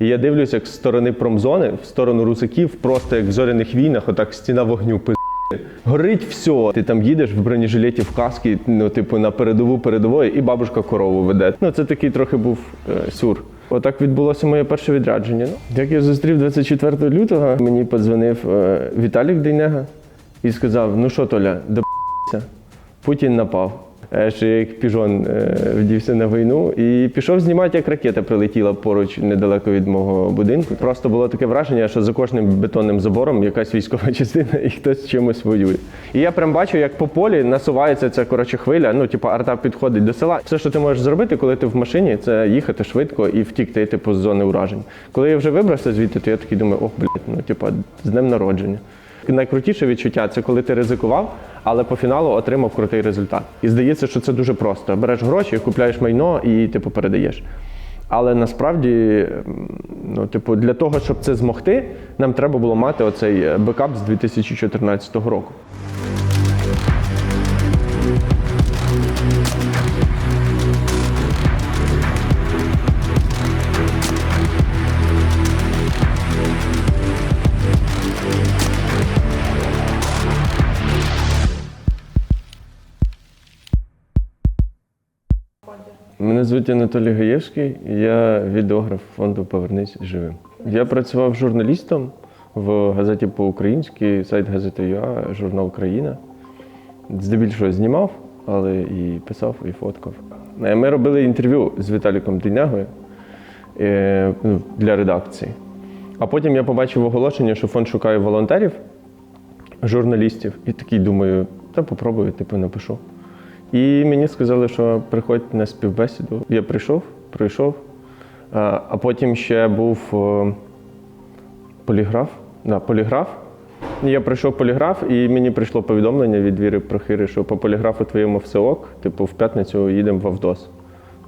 І я дивлюся, як з сторони промзони, в сторону русаків, просто як в зоряних війнах, отак стіна вогню пи. Горить все. Ти там їдеш в бронежилеті, в каски, ну, типу, на передову передової, і бабушка корову веде. Ну, це такий трохи був е, сюр. Отак відбулося моє перше відрядження. Як я зустрів 24 лютого, мені подзвонив е, Віталік Дейнега і сказав: ну що, Толя, до***ся, Путін напав. Е, Ще як піжон е, вдівся на війну і пішов знімати, як ракета прилетіла поруч недалеко від мого будинку. Просто було таке враження, що за кожним бетонним забором якась військова частина і хтось чимось воює. І я прям бачу, як по полі насувається ця коротше хвиля. Ну, типу, арта підходить до села. Все, що ти можеш зробити, коли ти в машині, це їхати швидко і втікти, типу, з зони уражень. Коли я вже вибрався звідти, то я такий думаю, ох, блядь, ну типу, з днем народження. Найкрутіше відчуття це коли ти ризикував, але по фіналу отримав крутий результат. І здається, що це дуже просто. Береш гроші, купляєш майно і типу передаєш. Але насправді, ну, типу, для того, щоб це змогти, нам треба було мати оцей е, бекап з 2014 року. Мене звуть Анатолій Гаєвський, я відеограф фонду Повернись живим. Я працював журналістом в газеті по-українськи, сайт газети ЮА, журнал Країна. Здебільшого знімав, але і писав, і фоткав. Е, Ми робили інтерв'ю з Віталіком Дейнягою е, ну, для редакції. А потім я побачив оголошення, що фонд шукає волонтерів, журналістів, і такий думаю, та попробую, типу, напишу. І мені сказали, що приходь на співбесіду. Я прийшов, прийшов. А потім ще був е, поліграф. Да, поліграф. Я прийшов поліграф, і мені прийшло повідомлення від Віри Прохири, що по поліграфу твоєму все ок, типу, в п'ятницю їдемо в Авдос.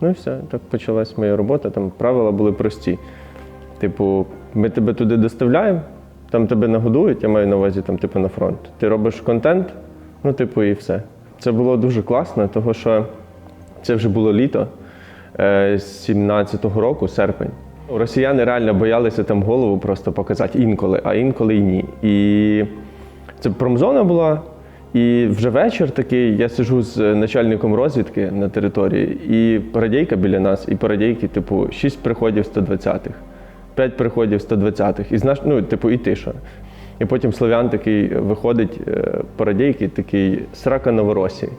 Ну і все, так почалась моя робота. Там правила були прості. Типу, ми тебе туди доставляємо, там тебе нагодують, я маю на увазі там, типу, на фронт. Ти робиш контент, ну, типу, і все. Це було дуже класно, тому що це вже було літо е, 17-го року, серпень. Росіяни реально боялися там голову просто показати інколи, а інколи й ні. І це промзона була. І вже вечір такий, я сижу з начальником розвідки на території, і парадійка біля нас, і парадійки, типу, 6 приходів 120-х, 5 приходів 120-х. І знаєш, ну, типу, і тиша. І потім Слов'ян такий виходить, е, парадійки, такий срака Новоросії.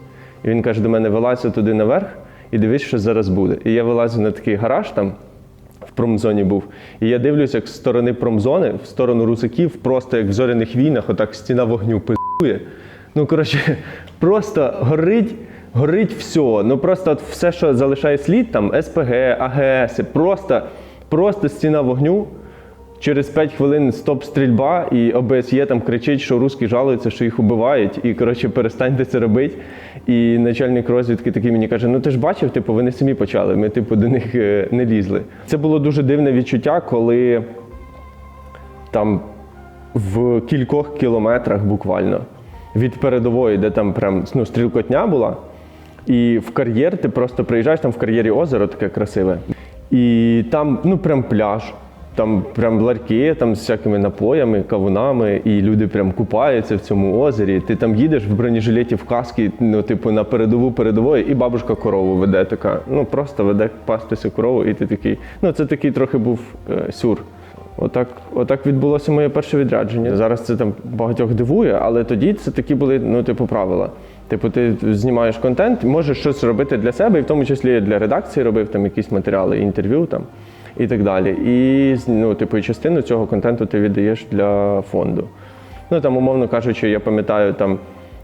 І він каже до мене: вилазь туди наверх і дивись, що зараз буде. І я вилазю на такий гараж там. В промзоні був. І я дивлюся, як з сторони промзони, в сторону русаків, просто як в зоряних війнах, отак стіна вогню пиздує. Ну, коротше, просто горить, горить все. Ну просто от все, що залишає слід, там СПГ, АГС, просто, просто стіна вогню. Через 5 хвилин стоп стрільба, і ОБСЄ там кричить, що русські жалуються, що їх убивають, і коротше перестаньте це робити. І начальник розвідки такий мені каже: ну ти ж бачив, типу, вони самі почали. Ми, типу, до них е, не лізли. Це було дуже дивне відчуття, коли там в кількох кілометрах буквально від передової, де там прям ну, стрілкотня була, і в кар'єр ти просто приїжджаєш, там в кар'єрі озеро таке красиве. І там ну прям пляж. Там прям ларки там з всякими напоями, кавунами, і люди прям купаються в цьому озері. Ти там їдеш в бронежилеті, в каски, ну, типу, на передову передової, і бабушка корову веде така. Ну просто веде пастися корову, і ти такий. Ну, це такий трохи був е, сюр. Отак, отак відбулося моє перше відрядження. Зараз це там багатьох дивує, але тоді це такі були, ну, типу, правила. Типу, ти знімаєш контент, можеш щось робити для себе, і в тому числі для редакції робив там якісь матеріали, інтерв'ю там і так далі. І ну, типу, частину цього контенту ти віддаєш для фонду. Ну там, умовно кажучи, я пам'ятаю, там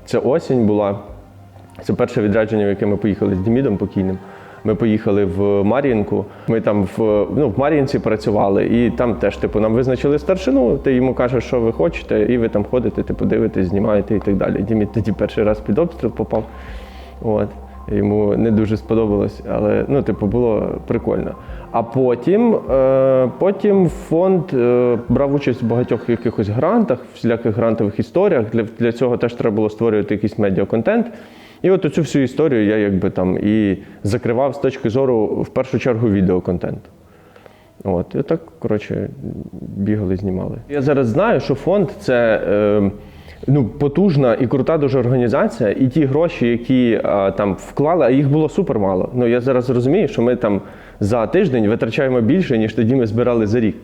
це осінь була. Це перше відрядження, в яке ми поїхали з Демідом покійним. Ми поїхали в Мар'їнку. Ми там в ну, в Мар'їнці працювали, і там теж, типу, нам визначили старшину. Ти йому кажеш, що ви хочете, і ви там ходите, типу, дивитесь, знімаєте і так далі. Діміт тоді перший раз під обстріл попав. От. Йому не дуже сподобалось, але ну, типу, було прикольно. А потім, е, потім фонд е, брав участь в багатьох якихось грантах, всіляких грантових історіях. Для, для цього теж треба було створювати якийсь медіаконтент. І от цю всю історію я якби там і закривав з точки зору в першу чергу відеоконтенту. От, і так, коротше, бігали, знімали. Я зараз знаю, що фонд це е, ну, потужна і крута дуже організація, і ті гроші, які а, там вклали, а їх було супер мало. Ну, я зараз розумію, що ми там за тиждень витрачаємо більше, ніж тоді ми збирали за рік.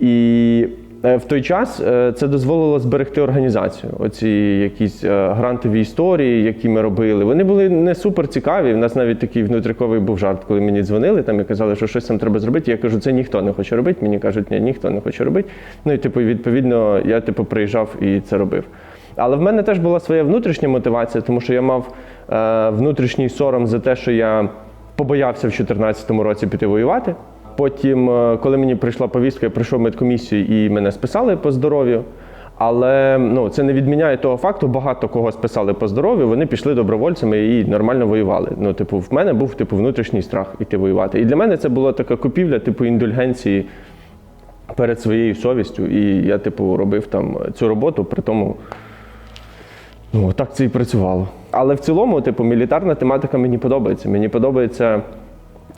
І е, в той час е, це дозволило зберегти організацію. Оці якісь е, грантові історії, які ми робили, вони були не супер цікаві. У нас навіть такий внутриковий був жарт, коли мені дзвонили там і казали, що щось там треба зробити. Я кажу, це ніхто не хоче робити. Мені кажуть, ні, ніхто не хоче робити. Ну і типу, відповідно, я типу приїжджав і це робив. Але в мене теж була своя внутрішня мотивація, тому що я мав е, внутрішній сором за те, що я побоявся в 2014 році піти воювати. Потім, е, коли мені прийшла повістка, я прийшов медкомісію і мене списали по здоров'ю. Але ну, це не відміняє того факту, багато кого списали по здоров'ю, вони пішли добровольцями і нормально воювали. Ну, типу, в мене був типу, внутрішній страх іти воювати. І для мене це була така купівля, типу, індульгенції перед своєю совістю. І я, типу, робив там цю роботу, при тому. Ну, так це і працювало. Але в цілому, типу, мілітарна тематика мені подобається. Мені подобається.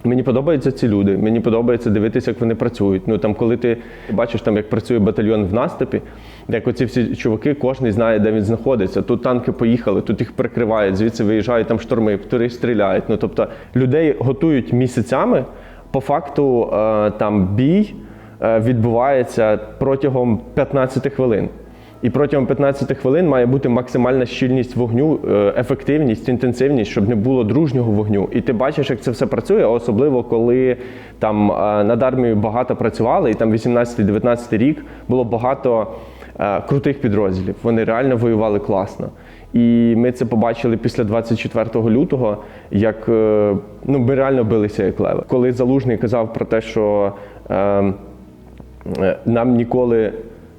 Мені подобаються ці люди, мені подобається дивитися, як вони працюють. Ну там, коли ти бачиш, там як працює батальйон в наступі, як оці всі чуваки, кожен знає, де він знаходиться. Тут танки поїхали, тут їх прикривають, звідси виїжджають там шторми, птури стріляють. Ну тобто людей готують місяцями. По факту е, там бій е, відбувається протягом 15 хвилин. І протягом 15 хвилин має бути максимальна щільність вогню, е, ефективність, інтенсивність, щоб не було дружнього вогню. І ти бачиш, як це все працює, особливо коли там е, над армією багато працювали, і там 18-19 рік було багато е, крутих підрозділів. Вони реально воювали класно. І ми це побачили після 24 лютого, як ну, ми реально билися як леви. Коли Залужний казав про те, що е, е, нам ніколи.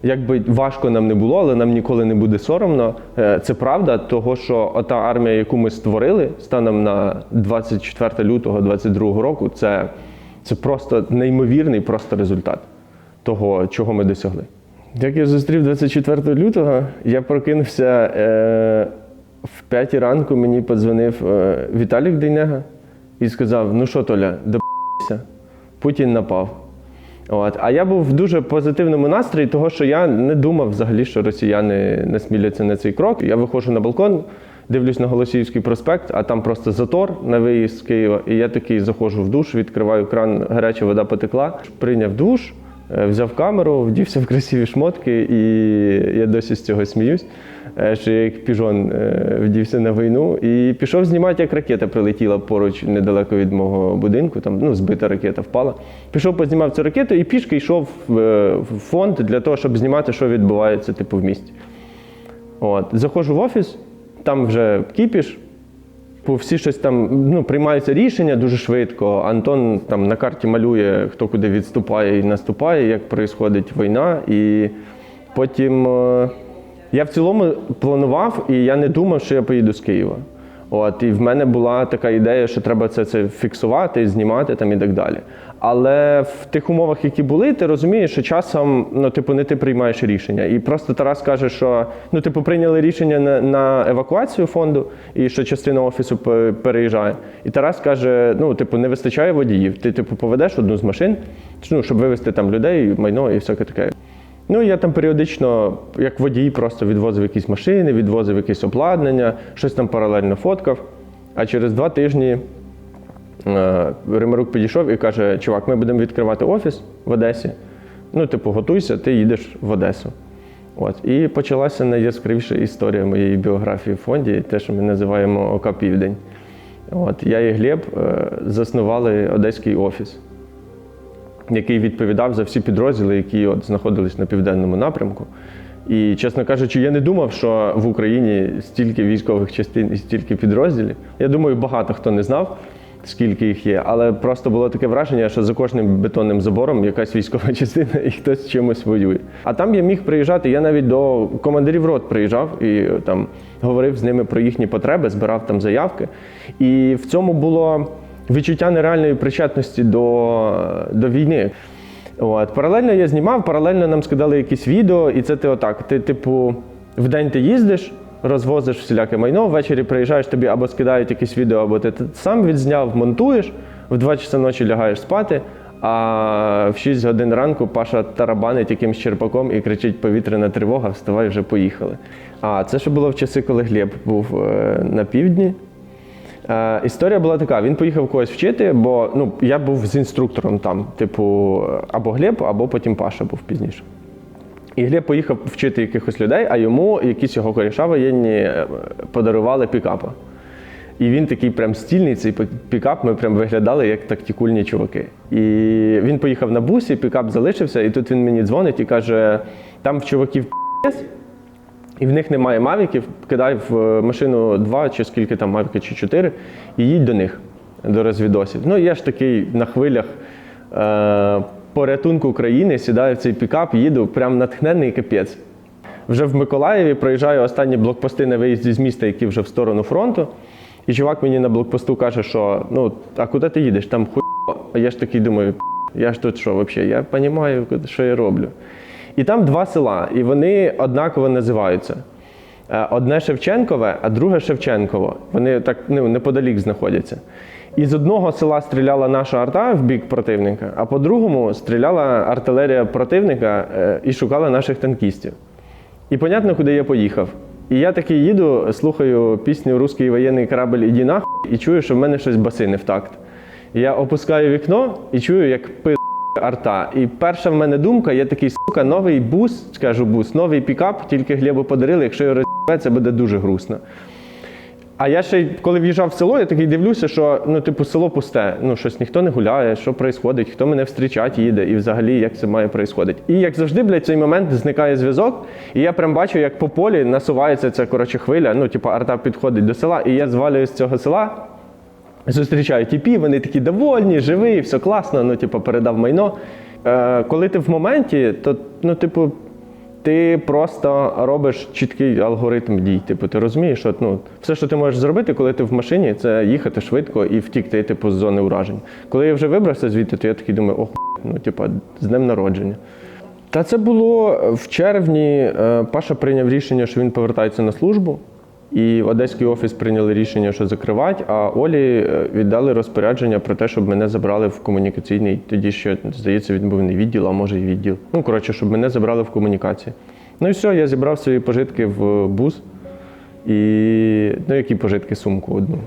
Як би важко нам не було, але нам ніколи не буде соромно. Е, Це правда, того що ота армія, яку ми створили станом на 24 лютого 2022 року, це, це просто неймовірний просто результат того, чого ми досягли. Як я зустрів 24 лютого, я прокинувся е, в 5 ранку, мені подзвонив е, Віталік Дейнега і сказав: Ну що, Толя, до***ся, Путін напав. От. А я був в дуже позитивному настрої, того що я не думав взагалі, що росіяни не сміляться на цей крок. Я виходжу на балкон, дивлюсь на Голосіївський проспект, а там просто затор на виїзд з Києва. І я такий заходжу в душ, відкриваю кран, гаряча вода потекла, прийняв душ, взяв камеру, вдівся в красиві шмотки, і я досі з цього сміюсь. е, Що я як піжон е, вдівся на війну і пішов знімати, як ракета прилетіла поруч недалеко від мого будинку. Там ну, збита ракета впала. Пішов, познімав цю ракету і пішки йшов е, в фонд для того, щоб знімати, що відбувається типу, в місті. От. Заходжу в офіс, там вже кіпіш. Бо всі щось там ну, приймаються рішення дуже швидко. Антон там на карті малює, хто куди відступає і наступає, як проходить війна. І потім е, я в цілому планував, і я не думав, що я поїду з Києва. От, і в мене була така ідея, що треба це, це фіксувати, знімати там і так далі. Але в тих умовах, які були, ти розумієш, що часом ну, типу, не ти приймаєш рішення. І просто Тарас каже, що ну, типу, прийняли рішення на, на евакуацію фонду, і що частина офісу пе- переїжджає. І Тарас каже: ну, типу, не вистачає водіїв. Ти типу поведеш одну з машин, ну, щоб вивезти там людей, майно і всяке таке. Ну, я там періодично, як водій, просто відвозив якісь машини, відвозив якесь обладнання, щось там паралельно фоткав. А через два тижні е, Римарук підійшов і каже: Чувак, ми будемо відкривати офіс в Одесі. Ну, типу, готуйся, ти їдеш в Одесу. От. І почалася найяскравіша історія моєї біографії в фонді, те, що ми називаємо ОК Південь. От. Я і Глеб е, заснували одеський офіс який відповідав за всі підрозділи, які от знаходились на південному напрямку. І, чесно кажучи, я не думав, що в Україні стільки військових частин і стільки підрозділів. Я думаю, багато хто не знав, скільки їх є, але просто було таке враження, що за кожним бетонним забором якась військова частина і хтось чимось воює. А там я міг приїжджати. Я навіть до командирів рот приїжджав і там говорив з ними про їхні потреби, збирав там заявки. І в цьому було відчуття нереальної причетності до, до війни. От. Паралельно я знімав, паралельно нам скидали якісь відео, і це ти отак. Ти, типу, в день ти їздиш, розвозиш всіляке майно, ввечері приїжджаєш, тобі або скидають якісь відео, або ти сам відзняв, монтуєш, в 2 часа ночі лягаєш спати, А в 6 годин ранку Паша тарабанить якимсь черпаком і кричить повітряна тривога, вставай, вже поїхали. А це ще було в часи, коли Глеб був е, на півдні. Е, історія була така: він поїхав когось вчити, бо ну, я був з інструктором там, типу, або Глеб, або потім Паша був пізніше. І Глеб поїхав вчити якихось людей, а йому якісь його коріша воєнні е, подарували пікапа. І він такий прям стільний, цей пікап, ми прям виглядали як тактикульні чуваки. І він поїхав на бусі, пікап залишився, і тут він мені дзвонить і каже: там в чуваків п***ць, і в них немає мавіків, кидай в е, машину два чи скільки там мавіки, чи чотири, і їдь до них, до розвідосів. Ну, я ж такий на хвилях е, порятунку України, сідаю в цей пікап, їду, прям натхнений капець. Вже в Миколаєві проїжджаю останні блокпости на виїзді з міста, які вже в сторону фронту. І чувак мені на блокпосту каже, що ну, а куди ти їдеш? Там хуй. А я ж такий думаю, я ж тут що взагалі? Я розумію, що я роблю. І там два села, і вони однаково називаються. Е, Одне Шевченкове, а друге Шевченково. Вони так ну, неподалік знаходяться. І з одного села стріляла наша арта в бік противника, а по другому стріляла артилерія противника е, і шукала наших танкістів. І понятно, куди я поїхав. І я такий їду, слухаю пісню Руський воєнний корабль іді нахуй, і чую, що в мене щось баси не в такт. І я опускаю вікно і чую, як пи арта. І перша в мене думка, я такий, сука, новий бус, скажу бус, новий пікап, тільки Глебу подарили, якщо його роз'їбе, це буде дуже грустно. А я ще коли в'їжджав в село, я такий дивлюся, що ну, типу, село пусте. Ну, щось ніхто не гуляє, що відбувається, хто мене встрічать їде, і взагалі як це має відбуватися. І як завжди, блядь, цей момент зникає зв'язок, і я прям бачу, як по полі насувається ця коротше хвиля. Ну, типу, арта підходить до села, і я звалюю з цього села. Зустрічаю тіпі, вони такі довольні, живі, все класно, ну, типу, передав майно. Е, коли ти в моменті, то, ну, типу, ти просто робиш чіткий алгоритм дій. Типу, ти розумієш, що ну, все, що ти можеш зробити, коли ти в машині, це їхати швидко і втікти, типу, з зони уражень. Коли я вже вибрався звідти, то я такий думаю, ох, ну, типу, з днем народження. Та це було в червні. е, Паша прийняв рішення, що він повертається на службу. І Одеський офіс прийняли рішення, що закривати, а Олі е, віддали розпорядження про те, щоб мене забрали в комунікаційний. Тоді ще, здається, він був не відділ, а може і відділ. Ну, коротше, щоб мене забрали в комунікації. Ну і все, я зібрав свої пожитки в бус. І ну, які пожитки, сумку одну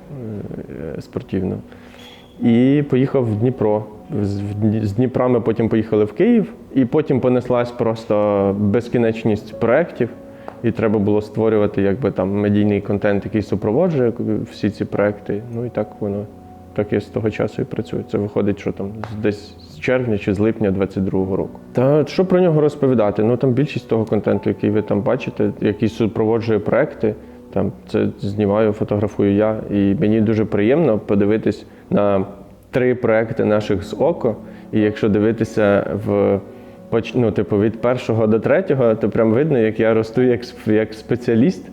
е, спортивну. І поїхав в Дніпро. З Дніпра ми потім поїхали в Київ, і потім понеслась просто безкінечність проєктів. І треба було створювати якби там медійний контент, який супроводжує всі ці проекти. Ну і так воно так і з того часу і працює. Це виходить, що там десь з червня чи з липня 22-го року. Та що про нього розповідати? Ну там більшість того контенту, який ви там бачите, який супроводжує проекти. Там це знімаю, фотографую я. І мені дуже приємно подивитись на три проекти наших з око. І якщо дивитися в ну, типу, від першого до третього, то прям видно, як я росту як, як спеціаліст.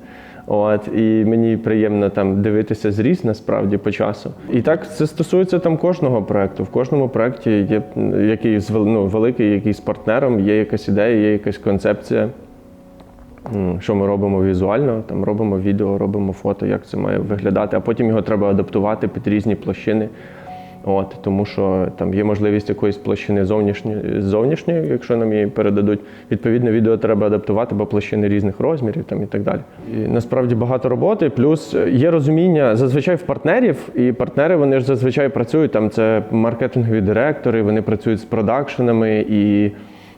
От, і мені приємно там дивитися зріст насправді по часу. І так це стосується там кожного проекту. В кожному проекті є м, який з ну, великий, який з партнером, є якась ідея, є якась концепція. Що ми робимо візуально, там робимо відео, робимо фото, як це має виглядати, а потім його треба адаптувати під різні площини. От, тому що там є можливість якоїсь площини зовнішньої, зовнішньої, якщо нам її передадуть. Відповідно, відео треба адаптувати, бо площини різних розмірів там, і так далі. І насправді багато роботи. Плюс е, є розуміння зазвичай в партнерів, і партнери вони ж зазвичай працюють. Там це маркетингові директори, вони працюють з продакшенами і.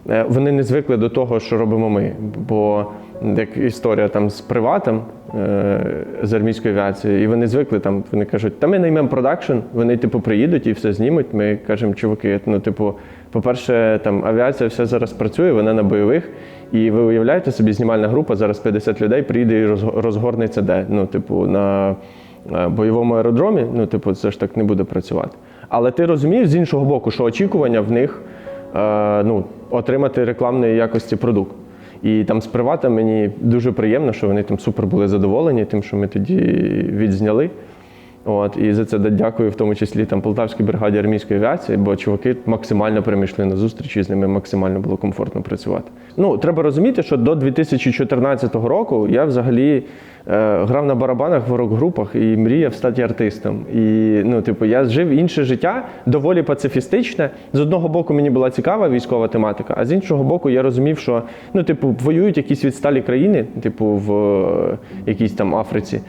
Е, Вони не звикли до того, що робимо ми. Бо як історія там з приватом е, з армійської авіації, і вони звикли там, вони кажуть, та ми наймемо продакшн, вони типу приїдуть і все знімуть. Ми кажемо, чуваки, ну, типу, по-перше, там авіація все зараз працює, вона на бойових. І ви уявляєте собі, знімальна група, зараз 50 людей приїде і розгорнеться де? Ну, типу, на е, бойовому аеродромі, ну, типу, це ж так не буде працювати. Але ти розумієш з іншого боку, що очікування в них ну, отримати рекламної якості продукт. І там з привата мені дуже приємно, що вони там супер були задоволені тим, що ми тоді відзняли. От, і за це дякую, в тому числі там Полтавській бригаді армійської авіації, бо чуваки максимально прийшли на зустріч і з ними максимально було комфортно працювати. Ну, треба розуміти, що до 2014 року я взагалі е, грав на барабанах в рок-групах і мріяв стати артистом. І ну, типу, я жив інше життя, доволі пацифістичне. З одного боку, мені була цікава військова тематика, а з іншого боку, я розумів, що ну, типу, воюють якісь відсталі країни, типу в е, якійсь там Африці.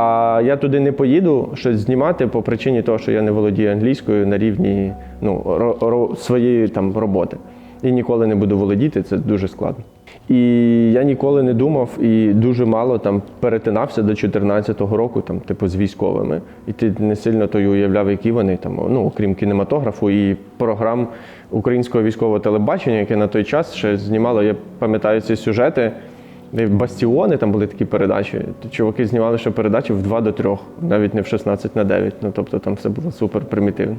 А я туди не поїду щось знімати по причині того, що я не володію англійською на рівні ну, ро- ро- своєї там роботи. І ніколи не буду володіти, це дуже складно. І я ніколи не думав і дуже мало там перетинався до 2014 року, там, типу, з військовими. І ти не сильно то й уявляв, які вони там, ну, окрім кінематографу і програм українського військового телебачення, яке на той час ще знімало, я пам'ятаю ці сюжети. Бастіони там були такі передачі. Чуваки знімали ще передачі в 2 до 3, навіть не в 16 на 9. Ну тобто там все було супер примітивно.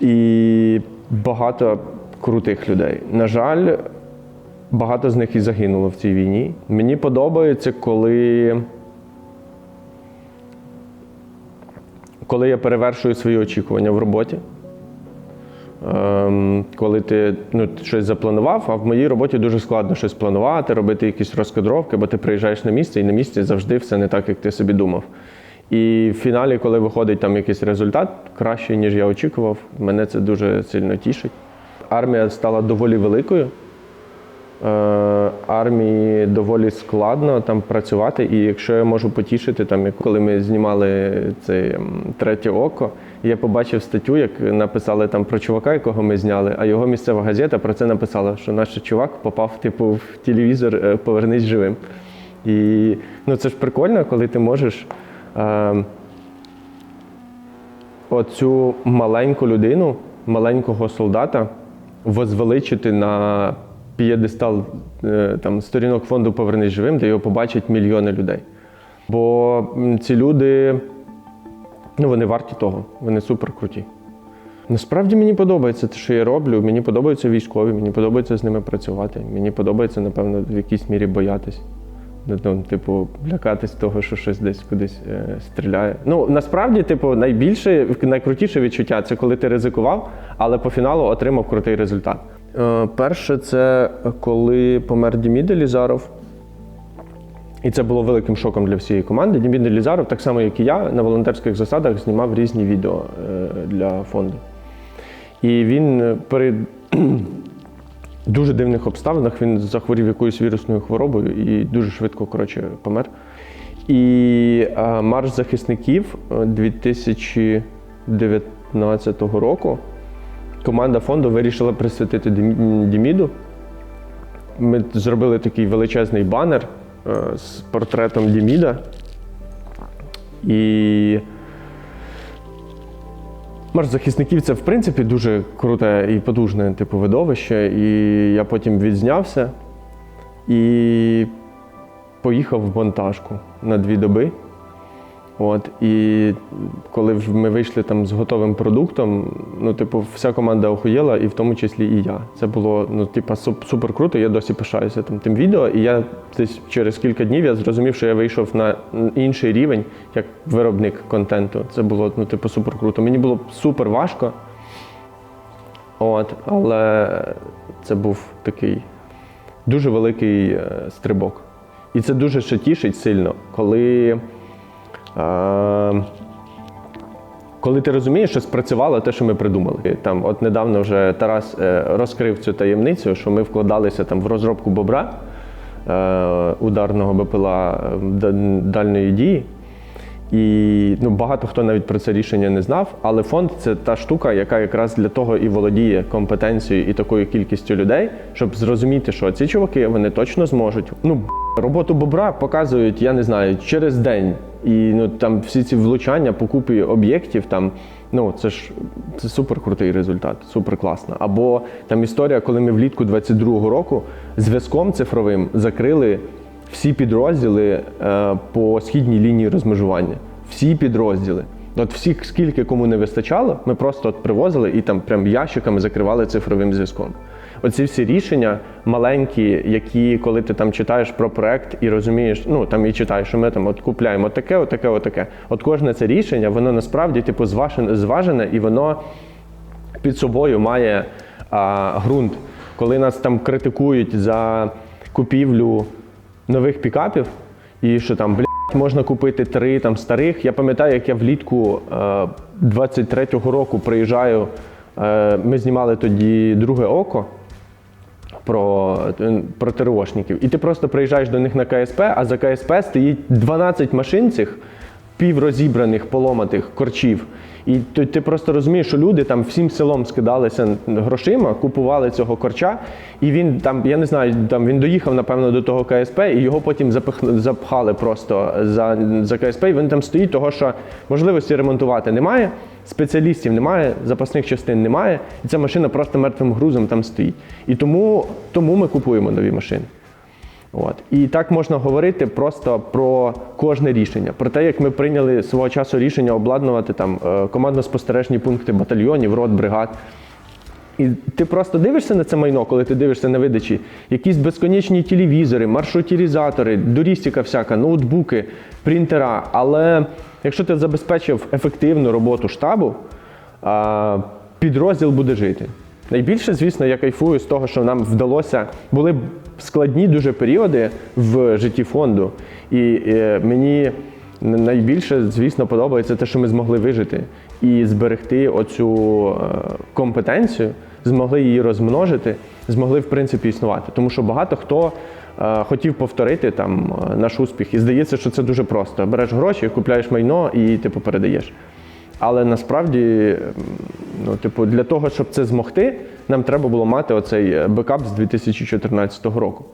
І багато крутих людей. На жаль, багато з них і загинуло в цій війні. Мені подобається, коли. Коли я перевершую свої очікування в роботі. Ем, коли ти ну, щось запланував, а в моїй роботі дуже складно щось планувати, робити якісь розкадровки, бо ти приїжджаєш на місце і на місці завжди все не так, як ти собі думав. І в фіналі, коли виходить там якийсь результат кращий, ніж я очікував, мене це дуже сильно тішить. Армія стала доволі великою. Е, армії доволі складно там працювати. І якщо я можу потішити, там коли ми знімали це третє око, я побачив статтю, як написали там про чувака, якого ми зняли, а його місцева газета про це написала, що наш чувак попав типу в телевізор е, Повернись живим. І ну це ж прикольно, коли ти можеш. Е, оцю маленьку людину, маленького солдата возвеличити на п'єдестал е, там, сторінок фонду Повернись живим, де його побачать мільйони людей. Бо ці люди, ну, вони варті того, вони супер круті. Насправді мені подобається те, що я роблю. Мені подобаються військові, мені подобається з ними працювати. Мені подобається, напевно, в якійсь мірі боятись. Ну, типу, лякатись того, що щось десь кудись е, стріляє. Ну, насправді, типу, найбільше, найкрутіше відчуття це коли ти ризикував, але по фіналу отримав крутий результат. Е, перше, це коли помер Дімід Елізаров. І це було великим шоком для всієї команди. Дімід Елізаров, так само як і я, на волонтерських засадах знімав різні відео е, для фонду. І він е, при дуже дивних обставинах він захворів якоюсь вірусною хворобою і дуже швидко коротше, помер. І марш захисників е, 2019 року команда фонду вирішила присвятити Дімі- Діміду. Ми зробили такий величезний банер е, з портретом Діміда. І Марш захисників це в принципі дуже круте і потужне типу видовище. І я потім відзнявся і поїхав в монтажку на дві доби. От, і коли ми вийшли там з готовим продуктом, ну, типу, вся команда охуєла, і в тому числі і я. Це було ну, типу, супер круто. Я досі пишаюся там тим відео. І я десь через кілька днів я зрозумів, що я вийшов на інший рівень як виробник контенту. Це було ну, типу, супер круто. Мені було супер важко. От, але це був такий дуже великий е, стрибок. І це дуже ще тішить сильно, коли. Е, коли ти розумієш, що спрацювало те, що ми придумали. Там, от недавно вже Тарас е, розкрив цю таємницю, що ми вкладалися там в розробку бобра е, ударного БПЛА е, дальної дії. І ну, багато хто навіть про це рішення не знав, але фонд це та штука, яка якраз для того і володіє компетенцією і такою кількістю людей, щоб зрозуміти, що ці чуваки вони точно зможуть. Ну, роботу бобра показують, я не знаю, через день. І ну там всі ці влучання по купі об'єктів, там ну це ж це супер крутий результат, супер класно. Або там історія, коли ми влітку 22-го року зв'язком цифровим закрили всі підрозділи е, по східній лінії розмежування. Всі підрозділи. От всіх, скільки кому не вистачало, ми просто от привозили і там прям ящиками закривали цифровим зв'язком. Оці всі рішення маленькі, які коли ти там читаєш про проект і розумієш, ну там і читаєш, що ми там от купляємо таке, отаке, отаке. От кожне це рішення, воно насправді типу зважене, зважене і воно під собою має а, ґрунт. Коли нас там критикують за купівлю нових пікапів, і що там, блядь, можна купити три там старих. Я пам'ятаю, як я влітку е, 23-го року приїжджаю. Е, ми знімали тоді друге око про, про ТРОшників. І ти просто приїжджаєш до них на КСП, а за КСП стоїть 12 машин цих піврозібраних, поломатих корчів. І ти, ти просто розумієш, що люди там всім селом скидалися грошима, купували цього корча, і він там, я не знаю, там він доїхав, напевно, до того КСП, і його потім запих, запхали просто за, за КСП, і він там стоїть, того що можливості ремонтувати немає, спеціалістів немає, запасних частин немає, і ця машина просто мертвим грузом там стоїть. І тому, тому ми купуємо нові машини. От. І так можна говорити просто про кожне рішення, про те, як ми прийняли свого часу рішення обладнувати там е, командно-спостережні пункти батальйонів, рот, бригад. І ти просто дивишся на це майно, коли ти дивишся на видачі, якісь безконечні телевізори, маршрутізатори, дорістіка всяка, ноутбуки, принтера. Але якщо ти забезпечив ефективну роботу штабу, підрозділ буде жити. Найбільше, звісно, я кайфую з того, що нам вдалося, були складні дуже періоди в житті фонду. І е, мені найбільше, звісно, подобається те, що ми змогли вижити і зберегти оцю е, компетенцію, змогли її розмножити, змогли в принципі існувати. Тому що багато хто е, хотів повторити там наш успіх, і здається, що це дуже просто. Береш гроші, купляєш майно і типу передаєш. Але насправді, ну, типу, для того, щоб це змогти, нам треба було мати оцей е, бекап з 2014 року.